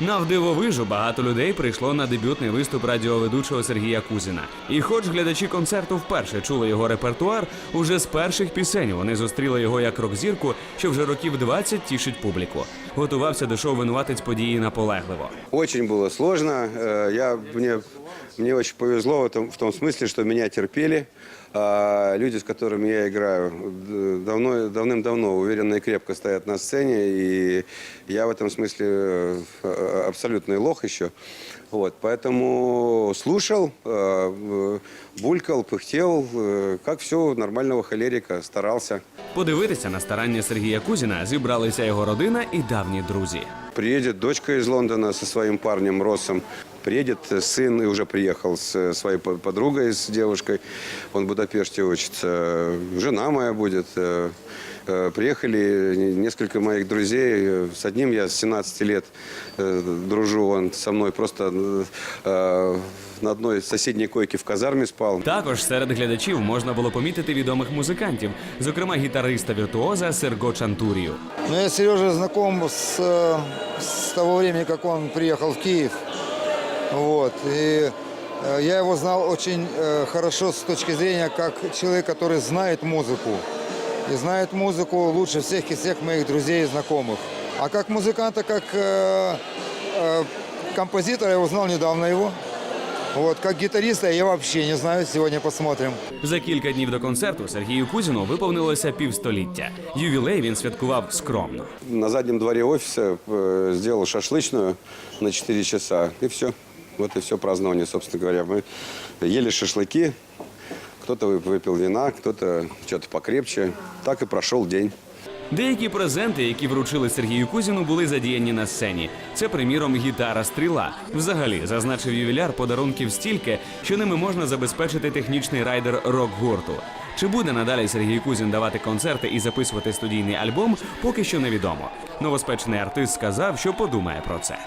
Навдивовижу багато людей прийшло на дебютний виступ радіоведучого Сергія Кузіна. І хоч глядачі концерту вперше чули його репертуар, уже з перших пісень вони зустріли його як рок-зірку, що вже років 20 тішить публіку. Готувався до шоу винуватець події наполегливо. Очень было сложно. Э, Я, мне, мне очень повезло в том, в том смысле, что меня терпели. А люди, с которыми я играю, д- давно, давным-давно уверенно и крепко стоят на сцене. И я в этом смысле э, э, абсолютный лох еще. Вот, поэтому слушал, э, э, булькал, пыхтел, э, как все у нормального холерика, старался. Подивитися на старання Сергія Кузіна зібралися його родина і давні друзі. Приедет дочка из Лондона со своим парнем Россом. Приедет сын и уже приехал с своей по- подругой, с девушкой. Он в Будапеште учится. Жена моя будет. Э, э, Приехали несколько моих друзей. Э, С одним я с 17 лет э, дружу. Он со мной просто э, на одной соседней койке в казарме спал. Також серед глядачів можна було помітити відомих музикантів, зокрема гітариста віртуоза Серго Чантурію. Ну, я с Сережей знаком с, э, с того времени, как он приехал в Киев. Вот. И э, я его знал очень э, хорошо с точки зрения как человек, который знает музыку. И знает музыку лучше всех и всех моих друзей и знакомых. А как музыканта, как э, э, композитора, я узнал недавно его. Вот. Как гитариста я вообще не знаю. Сегодня посмотрим. За кілька днів до концерту Сергію Кузіну виповнилося півстоліття. Ювілей він святкував скромно. На заднем дворе офиса э, сделал шашлычную на 4 часа. И все. Вот и все празднование, собственно говоря. Мы ели шашлыки. Кто-то вы- выпил вина, кто-то что-то покрепче. Так и прошел день. Деякі презенти, які вручили Сергію Кузіну, були задіяні на сцені. Це, приміром, гітара стріла. Взагалі, зазначив ювіляр подарунків стільки, що ними можна забезпечити технічний райдер рок-гурту. Чи буде надалі Сергій Кузін давати концерти і записувати студійний альбом, поки що невідомо. Новоспечений артист сказав, що подумає про це.